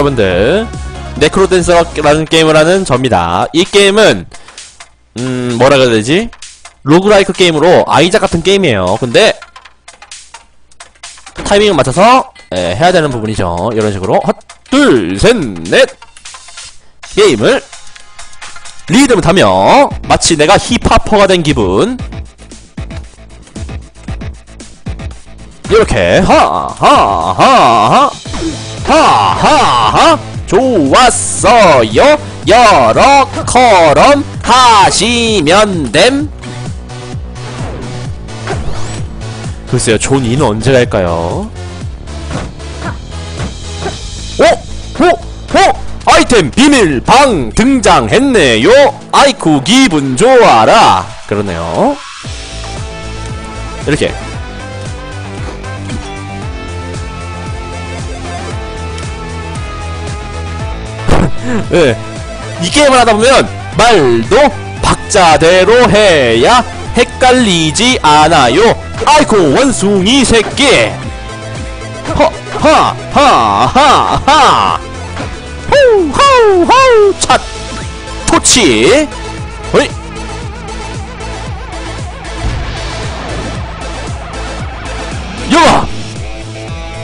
여러분들 네크로댄서라는 게임을 하는 접니다. 이 게임은 음 뭐라 그래야 되지? 로그라이크 게임으로 아이작 같은 게임이에요. 근데 타이밍을 맞춰서 예, 해야 되는 부분이죠. 이런 식으로. 헛둘셋넷! 게임을 리듬을 타며 마치 내가 힙합퍼가 된 기분. 이렇게 하하하하 하하하. 좋았어요. 여러 커럼 하시면 됨. 글쎄요 존 이는 언제 갈까요? 오! 오! 오! 아이템 비밀 방 등장했네요. 아이쿠 기분 좋아라. 그러네요. 이렇게 예. 이 게임을 하다 보면 말도 박자대로 해야 헷갈리지 않아요. 아이고 원숭이 새끼. 허하하하하. 호호호 찻 토치. 어이. 야!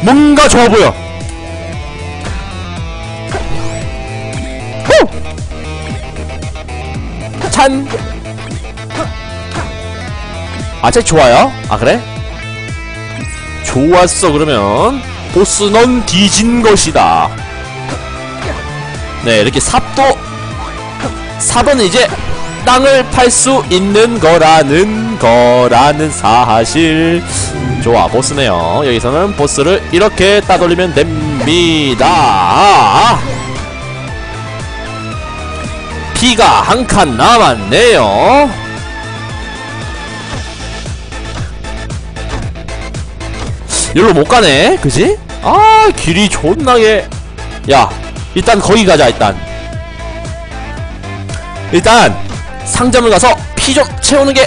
뭔가 좋아 보여. 찬! 아, 쟤 좋아요? 아, 그래? 좋았어, 그러면. 보스 넌 뒤진 것이다. 네, 이렇게 삽도, 삽은 이제 땅을 팔 수 있는 거라는 거라는 사실. 좋아, 보스네요. 여기서는 보스를 이렇게 따돌리면 됩니다. 피가 한 칸 남았네요. 여기로 못 가네, 그지? 아, 길이 존나게. 야, 일단 거기 가자, 일단. 일단, 상점을 가서 피 좀 채우는 게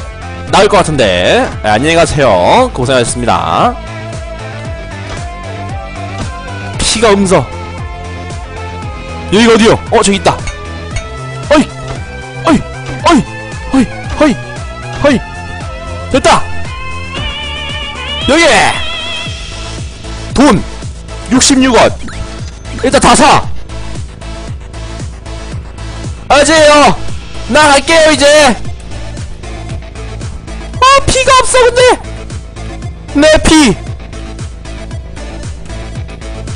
나을 것 같은데. 네, 안녕히 가세요. 고생하셨습니다. 피가 음서. 여기가 어디요? 어, 저기 있다. 어이! 됐다! 여기! 돈! 66원! 일단 다 사! 아재요! 나 갈게요, 이제! 아, 피가 없어, 근데! 내 피!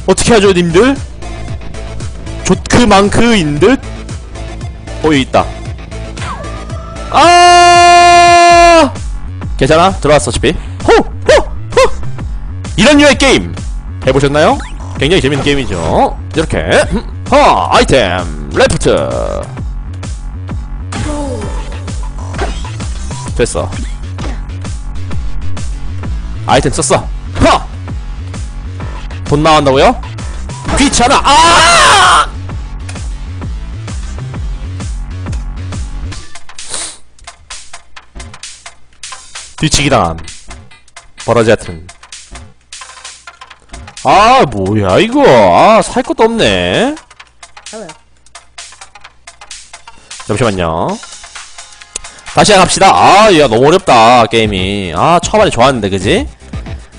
어떻게 하죠, 님들? 좋크만크인 듯? 어, 여기 있다. 아! 괜찮아? 들어왔어, 어차피. 호! 호! 호! 이런 류의 게임! 해보셨나요? 굉장히 재밌는 게임이죠. 이렇게. 음, 하! 아이템! 레프트! 됐어. 아이템 썼어. 하! 돈 나간다고요? 귀찮아! 아! 뒤치기 당함. 버러지 같은. 아, 뭐야, 이거. 아, 살 것도 없네. 잠시만요. 다시 갑시다. 아, 야, 너무 어렵다, 게임이. 아, 초반에 좋았는데, 그지?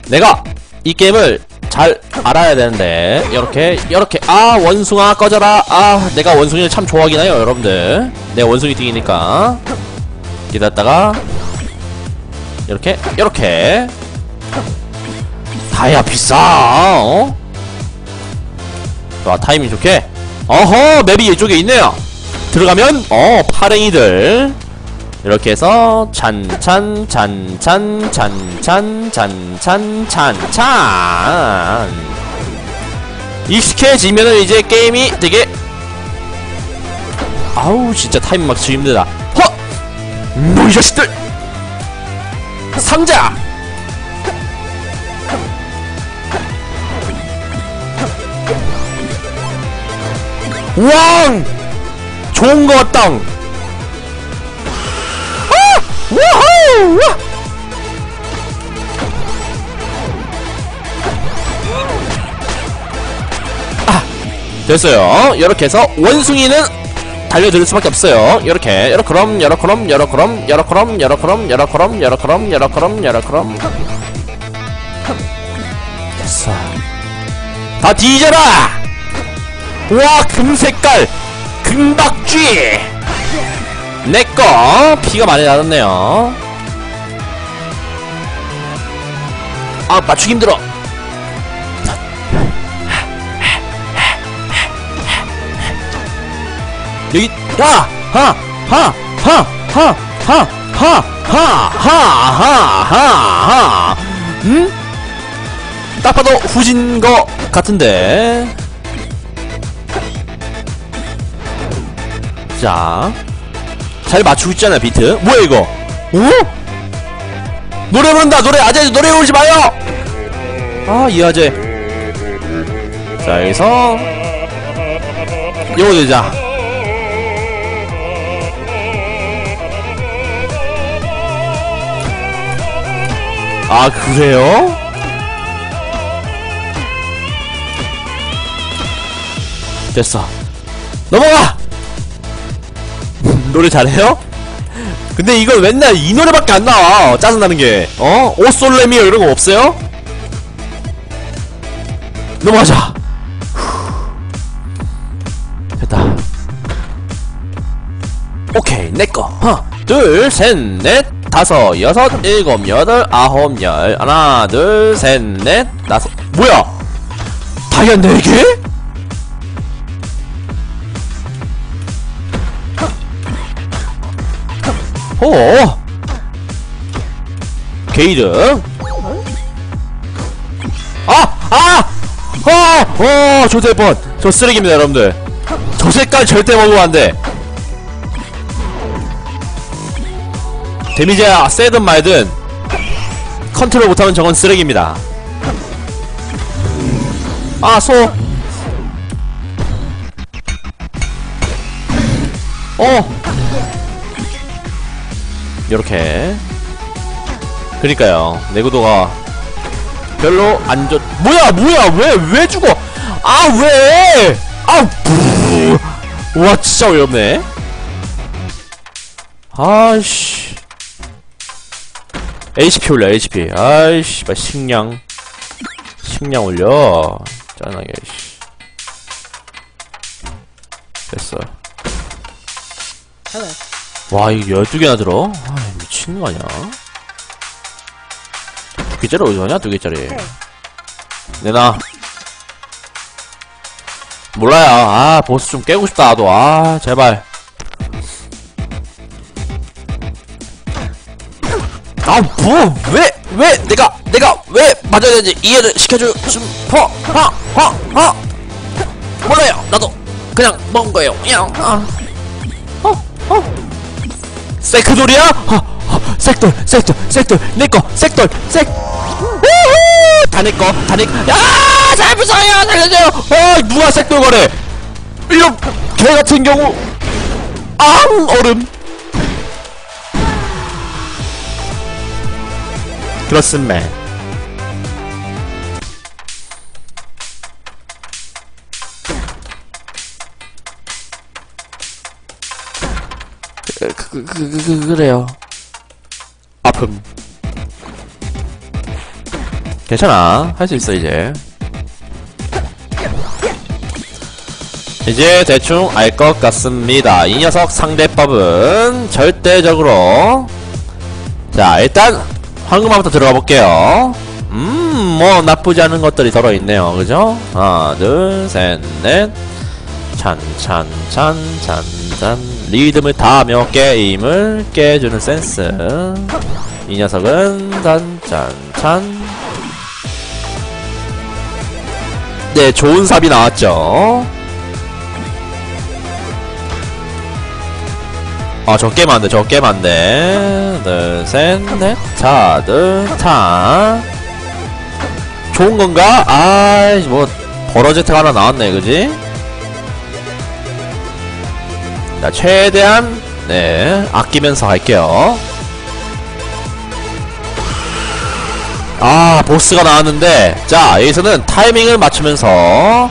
내가 이 게임을 잘 알아야 되는데, 이렇게, 이렇게. 아, 원숭아, 꺼져라. 아, 내가 원숭이를 참 좋아하긴 해요, 여러분들. 내가 원숭이 띵이니까. 기다렸다가, 이렇게 이렇게 다야 비싸 어? 와 타이밍 좋게 어허 맵이 이쪽에 있네요 들어가면 어 파랭이들 이렇게 해서 찬찬 찬찬 찬찬 찬찬 찬찬 익숙해지면은 이제 게임이 되게 아우 진짜 타이밍 맞추기 힘들다 허! 음, 뭐이 자식들! 상자! 왕! 좋은 거 같다! 아! 우후! 와! 아! 됐어요. 이렇게 해서 원숭이는 달려들 수밖에 없어요. 이렇게 여러 그럼 여러 그럼 여러 그럼 여러 그럼 여러 그럼 여러 그럼 여러 그럼 여러 그럼 여러 그럼 됐어. 다 뒤져라. 와 금색깔 금박쥐 내꺼 피가 많이 나졌네요. 아 맞추기 힘들어. 여기 하하하 하 하 하 하 하 하 하 하 음? 딱 봐도 후진 거 같은데 자 잘 맞추고 있잖아요 비트 뭐야 이거 오? 노래 부른다 노래 아재 노래 부르지 마요 아이 아재 자 여기서 요거 되자 아 그래요? 됐어 넘어가! 노래 잘해요? 근데 이걸 맨날 이 노래밖에 안 나와 짜증나는 게 어? 오솔레미오 이런 거 없어요? 넘어가자 됐다 오케이 내꺼 하나 둘셋넷 다섯 여섯 일곱 여덟 아홉 열. 하나 둘 셋 넷 다섯. 뭐야? 다이아 네개? 오 게이드? 아! 아! 어! 어! 조대번. 저 쓰레기입니다 여러분들. 저 색깔 절대 먹으면 안돼 데미지가 세든 말든 컨트롤 못하면 저건 쓰레기입니다 아 소! 어! 요렇게 그니까요 내구도가 별로 안 좋.. 뭐야 뭐야 왜 왜 죽어 아 왜! 아 부! 와 진짜 어이없네 아이씨 HP 올려 HP 아이씨 발 식량. 식량 올려. 짜증나게 씨. 됐어. 와 이거 12개나 들어? 아 미치는 거 아니야? 두 개짜리 어디 가냐? 두 개짜리? 내놔. 몰라요. 아 보스 좀 깨고 싶다 나도 아 제발 아뭐왜왜 내가 내가 왜 맞아야 되는지 이해를 시켜줄 싶어 허허허 몰라요 나도 그냥 먹은 거예요 그냥 아. 어, 어. 세크돌이야? 어, 어, 색돌, 색돌, 색돌, 내꺼, 색돌, 색. 우후! 다 내꺼, 다 내. 야, 잘 부숴요, 살려줘요. 어, 누가 색돌 거래? 이런 개 같은 경우, 앙 얼음. 그렇습니다. 그, 그, 그, 그, 그, 그래요. 아픔. 괜찮아. 할 수 있어, 이제. 이제 대충 알 것 같습니다. 이 녀석 상대법은 절대적으로. 자, 일단, 황금화부터 들어가 볼게요. 음, 뭐, 나쁘지 않은 것들이 들어있네요. 그죠? 하나, 둘, 셋, 넷. 찬, 찬, 찬, 찬, 찬. 리듬을 타며 게임을 깨주는 센스. 이 녀석은 짠, 짠, 찬. 네, 좋은 삽이 나왔죠. 아, 저 게임 안 돼, 저 게임 안 돼. 둘, 셋, 넷. 자, 둘, 타. 좋은 건가? 아, 뭐, 버러제트가 하나 나왔네, 그지? 자, 최대한, 네, 아끼면서 할게요. 아, 보스가 나왔는데, 자, 여기서는 타이밍을 맞추면서,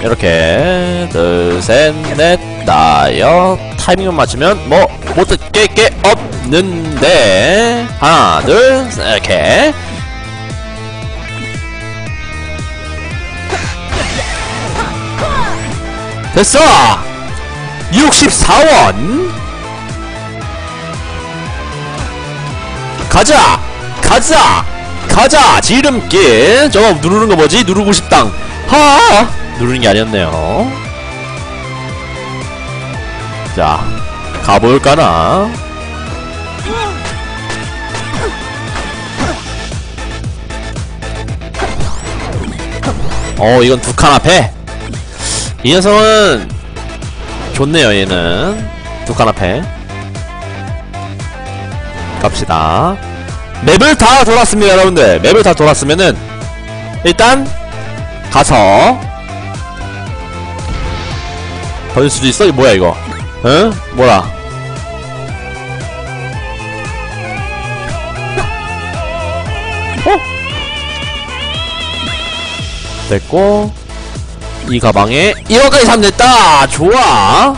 이렇게 둘 셋 넷 다여 타이밍만 맞추면 뭐 못듣게 게 없는데. 하나 둘 셋, 이렇게. 됐어! 64원. 가자! 가자! 가자! 지름길. 저거 누르는 거 뭐지? 누르고 싶당. 하! 누르는 게 아니었네요 자 가볼까나? 어 이건 두 칸 앞에. 이 녀석은 좋네요 얘는. 두 칸 앞에. 갑시다. 맵을 다 돌았습니다 여러분들. 맵을 다 돌았으면은 일단 가서 던질 수도 있어? 이거 뭐야 이거 응? 뭐라? 어? 됐고 이 가방에 1억까지 사면 됐다! 좋아!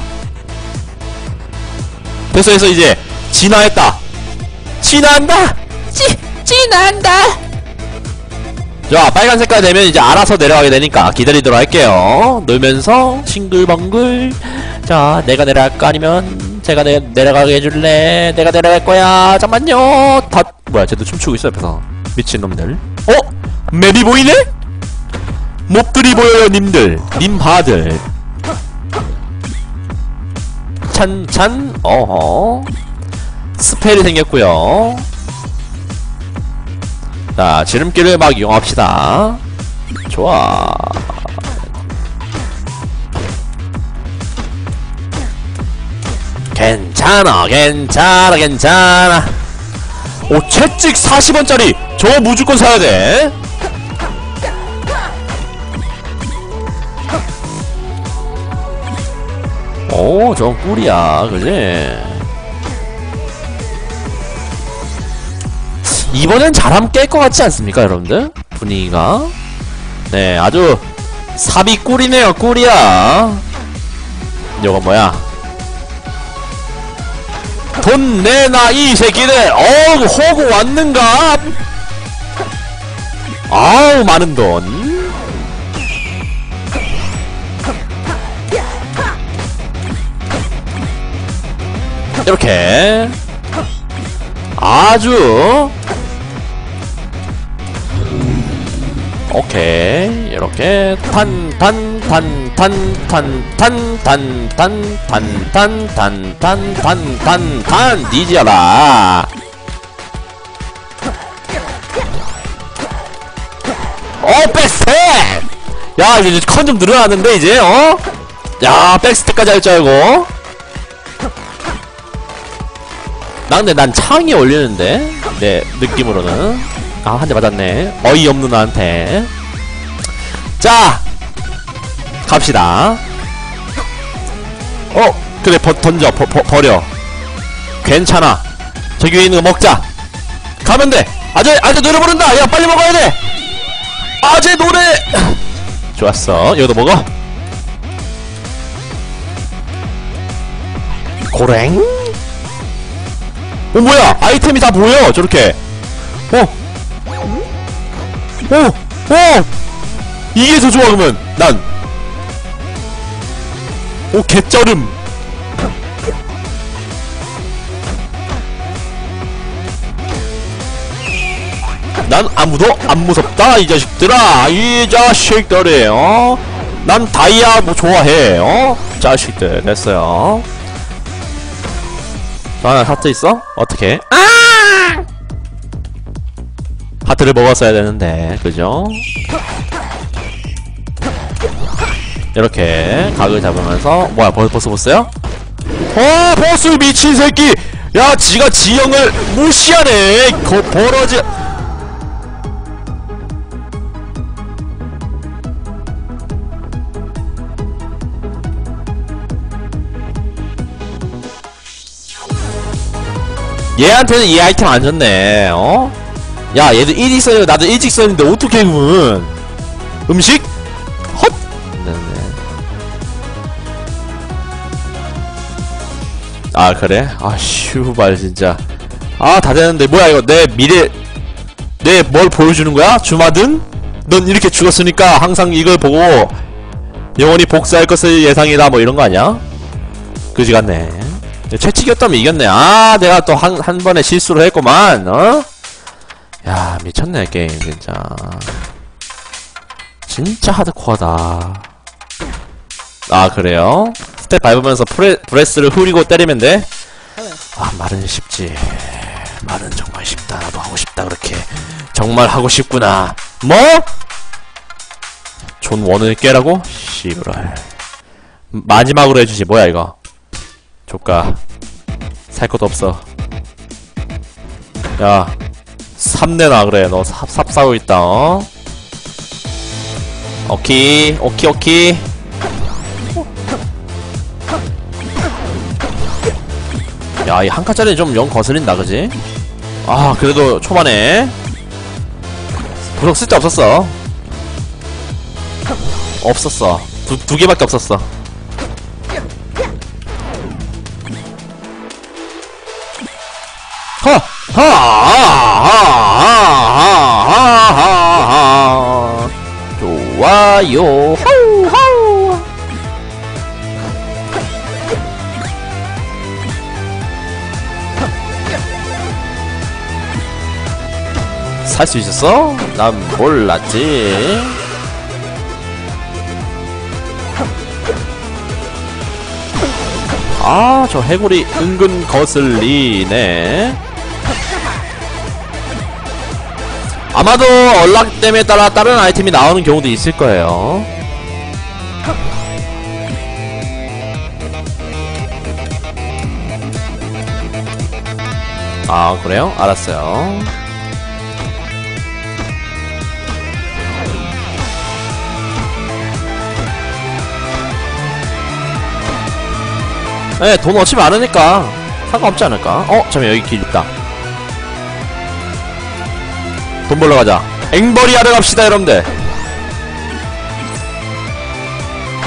됐어 됐어 이제. 진화했다. 진화한다! 지, 진화한다! 자 빨간 색깔 되면 이제 알아서 내려가게 되니까 기다리도록 할게요. 놀면서 싱글벙글 자 내가 내려갈까 아니면 제가 내, 내려가게 해줄래? 내가 내려갈 거야. 잠만요. 다 뭐야 쟤도 춤추고 있어 옆에서. 미친놈들. 어? 맵이 보이네? 몹들이 보여요 님들. 님바들. 찬찬 어허. 스펠이 생겼고요. 자 지름길을 막 이용합시다. 좋아 괜찮아 괜찮아 괜찮아 오 채찍 40원짜리 저거 무조건 사야돼 오, 저건 꿀이야, 그지? 이번엔 잘하면 깰 것 같지 않습니까, 여러분들? 분위기가. 네, 아주 삽이 꿀이네요, 꿀이야. 이거 뭐야? 돈 내놔, 이 새끼들! 어우, 호구 왔는가? 아우, 많은 돈. 이렇게 아주 오케이 이렇게 탄탄탄 탄탄탄탄탄탄탄탄탄탄탄탄탄 뒤져라 어 백스텝 야 이제 컨 좀 늘어나는데 이제 어? 야 백스텝까지 할 줄 알고 나 근데 난 창이 올리는데 내 느낌으로는 아 한 대 맞았네 어이없는 나한테 자 갑시다. 어 그래 버, 던져 버, 버, 버려. 괜찮아. 저기 위에 있는 거 먹자. 가면 돼. 아재 아재 노래 부른다. 야 빨리 먹어야 돼. 아재 노래. 좋았어. 이거도 먹어. 고랭? 어 뭐야? 아이템이 다 보여 저렇게. 어? 어! 어! 이게 더 좋아 그러면. 난 오, 개쩔음 난 아무도 안 무섭다 이 자식들아 이 자식들이 어? 난 다이아 뭐 좋아해 어? 자식들 됐어요 저 하나 하트 있어? 어떻게? 아! 하트를 먹었어야 되는데 그죠? 이렇게 각을 잡으면서 뭐야 벌써 벌써 보스요? 어 보스 미친 새끼 야 지가 지형을 무시하네 거 버러지 얘한테는 이 아이템 안 줬네 어? 야 얘도 일직선이고 나도 일직선인데 어떻게 그러면 음식? 아 그래? 아 슈발 진짜 아 다 되는데 뭐야 이거 내 미래 내 뭘 보여주는 거야? 주마등? 넌 이렇게 죽었으니까 항상 이걸 보고 영원히 복수할 것을 예상이다 뭐 이런 거 아니야? 그지 같네 채찍이었다면 이겼네 아 내가 또 한 한 번에 실수를 했구만 어? 야 미쳤네 게임 진짜 진짜 하드코어다 아 그래요? 스텝 밟으면서 프레, 브레스를 후리고 때리면 돼? 아 말은 쉽지. 말은 정말 쉽다. 나도 하고 싶다 그렇게. 정말 하고 싶구나. 뭐? 존 원을 깨라고? 씨부랄. 마지막으로 해주지. 뭐야 이거? 조까 살 것도 없어. 야 삽내나 그래. 너 삽, 삽 싸고 있다 어? 오케이 오케이 오케 야, 이 한 칸짜리 좀 영 거슬린다, 그지? 아, 그래도 초반에 부석 쓸데 없었어. 없었어. 두, 두 개밖에 없었어. 허! 하! 하! 하! 하! 하! 좋아요. 호우! 호 살 수 있었어? 난 몰랐지. 아, 저 해골이 은근 거슬리네. 아마도 언락댐에 따라 다른 아이템이 나오는 경우도 있을 거예요. 아, 그래요? 알았어요. 네, 돈 어차피 많으니까 상관없지 않을까? 어? 잠깐 여기 길 있다. 돈 벌러 가자. 앵벌이 하러 갑시다, 여러분들.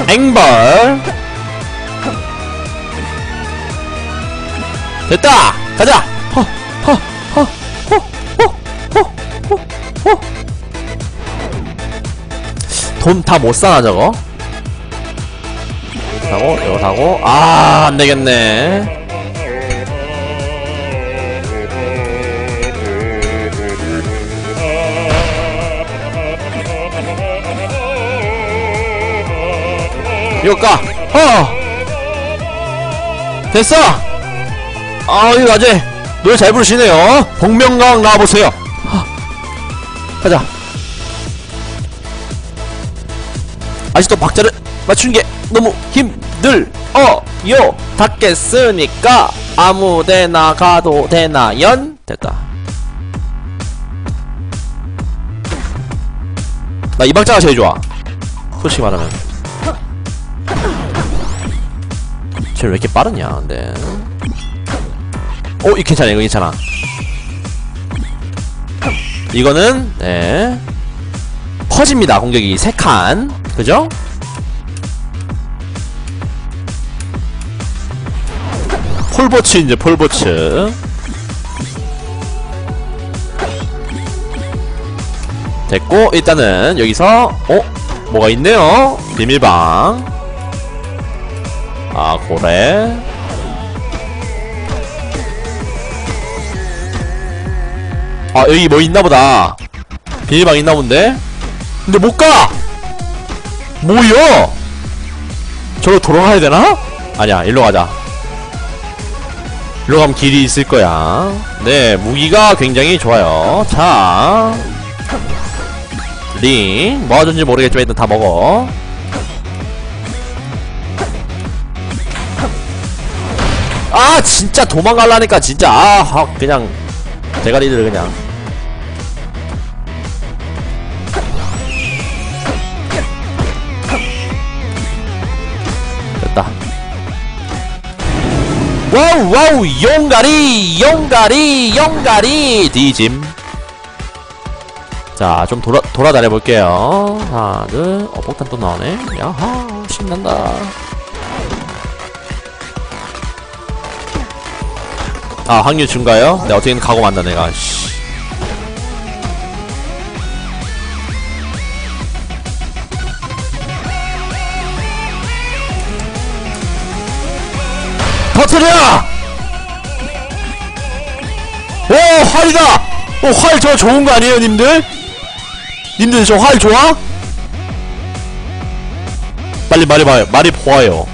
앵벌. 됐다! 가자! 허, 허, 허, 허, 허, 허, 허, 허. 돈다 못 사나, 저거? 사고 이거 사고 아 안되겠네 이거 까 어! 됐어! 아 이거 아재 노래 잘 부르시네요 복면가왕 나와보세요 하. 가자 아직도 박자를 맞추는 게 너무 힘들어요. 닫겠으니까? 아무데나 가도 되나연? 됐다. 나 이 박자가 제일 좋아. 솔직히 말하면. 쟤왜 이렇게 빠르냐 근데. 오, 이 괜찮아 이거 괜찮아. 이거는 네. 퍼집니다 공격이. 3칸. 그죠? 폴보츠 이제 폴보츠. 됐고 일단은 여기서 어? 뭐가 있네요? 비밀방. 아 고래. 아 여기 뭐 있나보다. 비밀방 있나본데? 근데 못가! 뭐야 저로 돌아가야 되나? 아니야 일로 가자 일로 가면 길이 있을 거야. 네, 무기가 굉장히 좋아요. 자. 링. 뭐가 좋은지 모르겠지만 일단 다 먹어. 아, 진짜 도망갈라니까, 진짜. 아, 아, 그냥. 대가리를 그냥. 와우 와우 용가리 용가리 용가리 뒤짐. 자 좀 돌아 돌아다녀 볼게요. 하나 둘어 폭탄 또 나오네. 야하 신난다. 아 확률 증가요? 네 어떻게든 가고 만다 내가. 씨. 터트려! 오 활이다! 오 활 저 좋은 거 아니에요 님들? 님들 저 활 좋아? 빨리 말해봐요 말이 보아요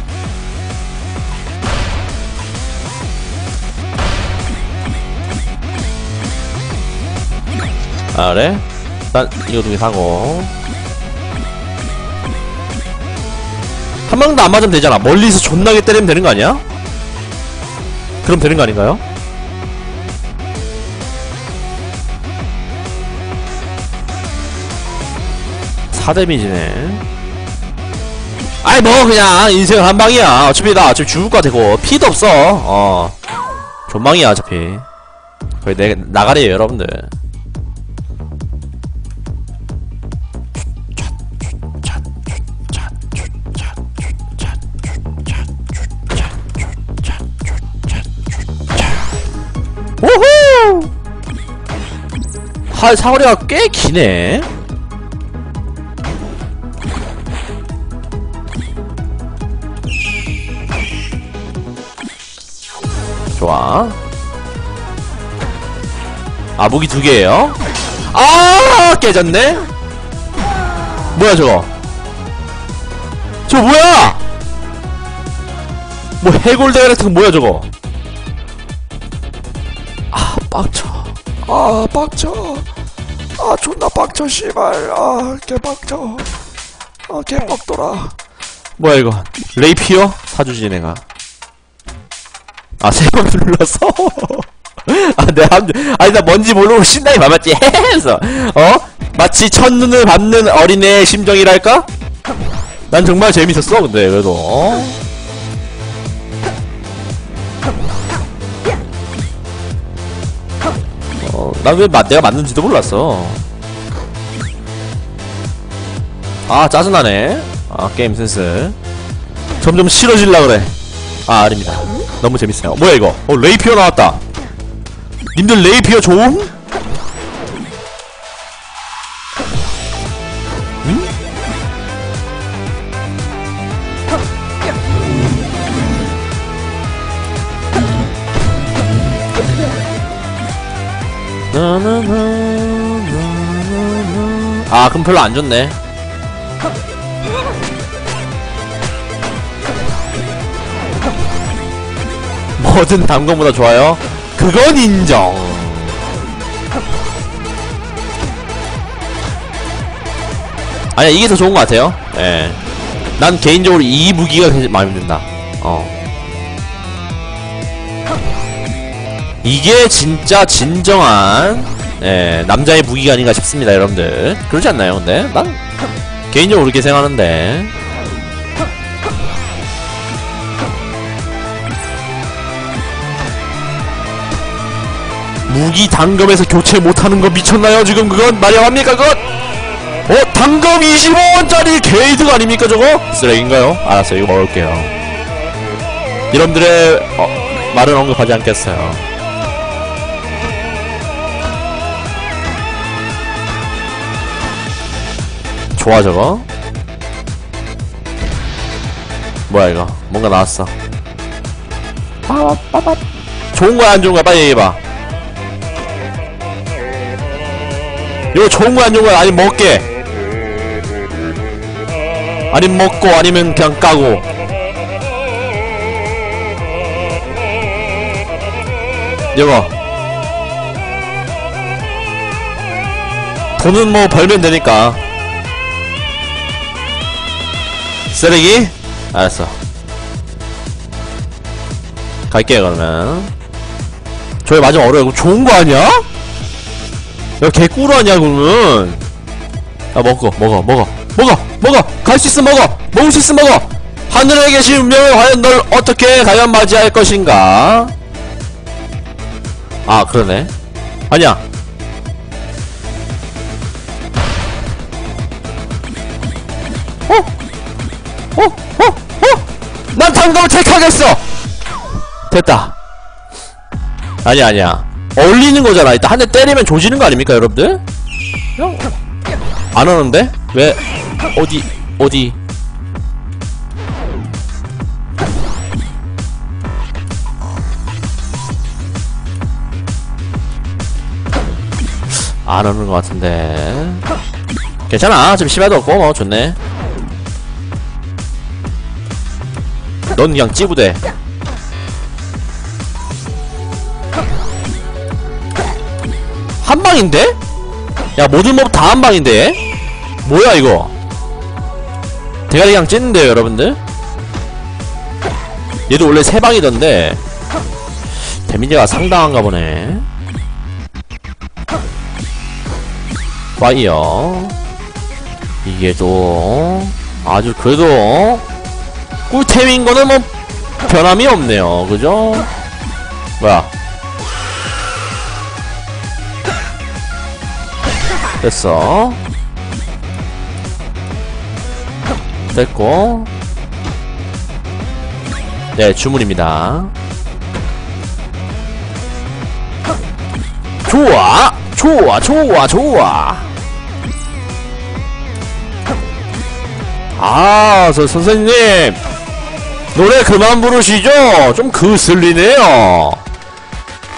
아 그래? 난 이거 두 개 사고 한 방도 안 맞으면 되잖아 멀리서 존나게 때리면 되는 거 아니야? 그럼 되는 거 아닌가요? 사데미지네. 아이 뭐 그냥 인생 한 방이야. 어차피 나 어차피 죽을 거 같고. 피도 없어. 어. 존망이야 어차피. 거의 내 나가래요 여러분들 하 사거리가 꽤 기네. 좋아. 아 무기 두 개예요? 아 깨졌네? 뭐야 저거? 저 뭐야? 뭐 해골대가 같은 거 뭐야 저거? 아 빡쳐 아 빡쳐. 아 존나 빡쳐 씨발. 아 개빡쳐. 아 개빡돌아 뭐야 이거? 레이피어? 사주지 내가. 아세번 눌렀어? 아내 한 아니 나 뭔지 모르고 신나게 밟았지. 해서 어? 마치 첫눈을 밟는 어린애의 심정이랄까? 난 정말 재밌었어 근데 그래도 어? 어, 난왜 내가 맞는지도 몰랐어. 아, 짜증나네. 아, 게임 센스. 점점 싫어질라 그래. 아, 아닙니다. 너무 재밌어요. 뭐야, 이거? 어, 레이피어 나왔다. 님들 레이피어 좋음? 아 그럼 별로 안 좋네. 뭐든 단검보다 좋아요? 그건 인정. 아니야 이게 더 좋은 것 같아요. 예. 난 개인적으로 이 무기가 굉장히 마음에 든다. 어 이게 진짜 진정한 예, 남자의 무기가 아닌가 싶습니다, 여러분들. 그러지 않나요, 근데? 난 개인적으로 그렇게 생각하는데. 무기 단검에서 교체 못하는 거 미쳤나요, 지금 그건? 말이 합니까, 그건? 어, 단검 25원짜리 게이드가 아닙니까, 저거? 쓰레기인가요? 알았어요, 이거 먹을게요. 여러분들의, 어, 말은 언급하지 않겠어요. 좋아 저거? 뭐야 이거? 뭔가 나왔어. 좋은 거야 안 좋은 거야? 빨리 얘기해봐. 이거 좋은 거야 안 좋은 거야? 아니면 먹게. 아니면 먹고 아니면 그냥 까고. 이거. 돈은 뭐 벌면 되니까 쓰레기? 알았어. 갈게 그러면. 저기 마지막 어려워. 이거 좋은 거 아니야? 야 개꿀 아니야 그러면? 야 먹어 먹어 먹어. 먹어 먹어. 갈 수 있으면 먹어. 먹을 수 있으면 먹어. 하늘에 계신 운명을 과연 널 어떻게 과연 맞이할 것인가? 아 그러네. 아니야 어? 난 단검을 택하겠어! 됐다. 아니 아니야 얼리는 거잖아 일단 한 대 때리면 조지는 거 아닙니까 여러분들? 안 오는데? 왜 어디 어디 안 오는 것 같은데 괜찮아 지금 심해도 없고 뭐 좋네 넌 그냥 찌부대 한 방인데? 야 모든 몹 다 한 방인데? 뭐야 이거 대가리 그냥 찢는데요 여러분들? 얘도 원래 세 방이던데 데미지가 상당한가 보네 파이어 이게 또 아주 그래도 꿀템인 거는 뭐 변함이 없네요. 그죠? 뭐야? 됐어. 됐고. 네 주문입니다. 좋아 좋아 좋아 좋아. 아, 저 선생님 노래 그만 부르시죠. 좀 그슬리네요.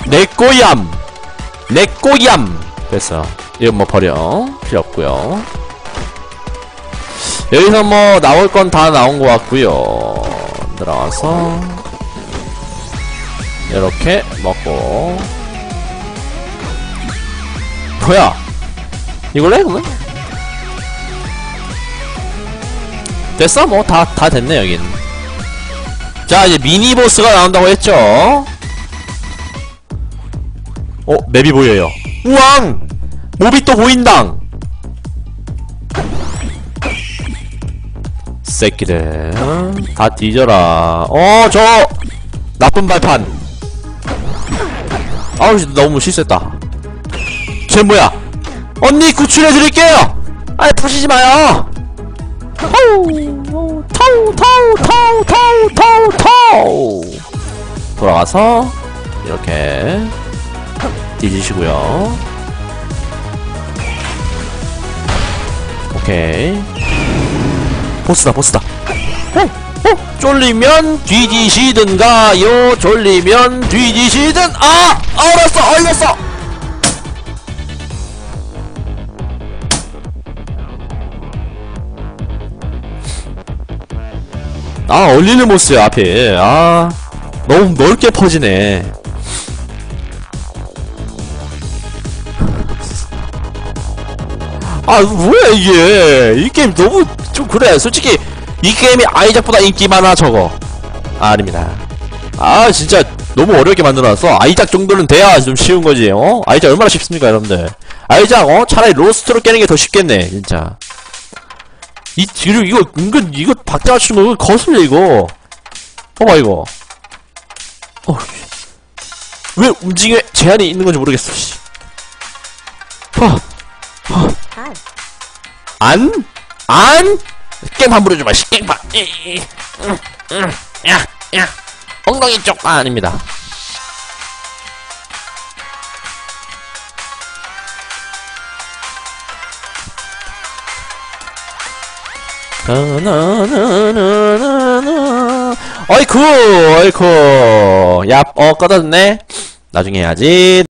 내 꼬얌, 내 꼬얌. 됐어. 이건 뭐 버려. 필요 없고요. 여기서 뭐 나올 건 다 나온 것 같고요. 들어와서 이렇게 먹고. 뭐야? 이걸로 해 그러면? 됐어? 뭐, 다, 다 됐네, 여긴. 자, 이제 미니보스가 나온다고 했죠? 어, 맵이 보여요. 우왕! 몹이 또 보인당! 새끼들. 다 뒤져라. 어, 저! 나쁜 발판. 아우, 너무 실수했다. 쟤 뭐야? 언니 구출해드릴게요! 아이, 푸시지 마요! 타우 타우 돌아가서 이렇게 뒤지시고요 오케이 보스다 보스다? 쫄리면 뒤지시든가요 쫄리면 뒤지시든 아! 얼었어 얼렸어 아 얼리는 보스야 앞에. 아 너무 넓게 퍼지네. 아 뭐야 이게? 이 게임 너무 좀 그래. 솔직히 이 게임이 아이작보다 인기 많아 저거. 아, 아닙니다. 아 진짜 너무 어렵게 만들어놨어. 아이작 정도는 돼야 좀 쉬운 거지 어? 아이작 얼마나 쉽습니까 여러분들? 아이작 어? 차라리 로스트로 깨는 게 더 쉽겠네 진짜 이 뒤로 이거 은근 이거 박자 맞추는 거 거슬려 이거 봐봐 이거 어, 왜 움직임에 제한이 있는 건지 모르겠어 씨. 허, 허. 안? 안? 깽판 부려줘봐 씨 깽판 야, 야. 엉덩이 쪽 아, 아닙니다 어이쿠 어이쿠. 얍어 꺼졌네. 나중에 해야지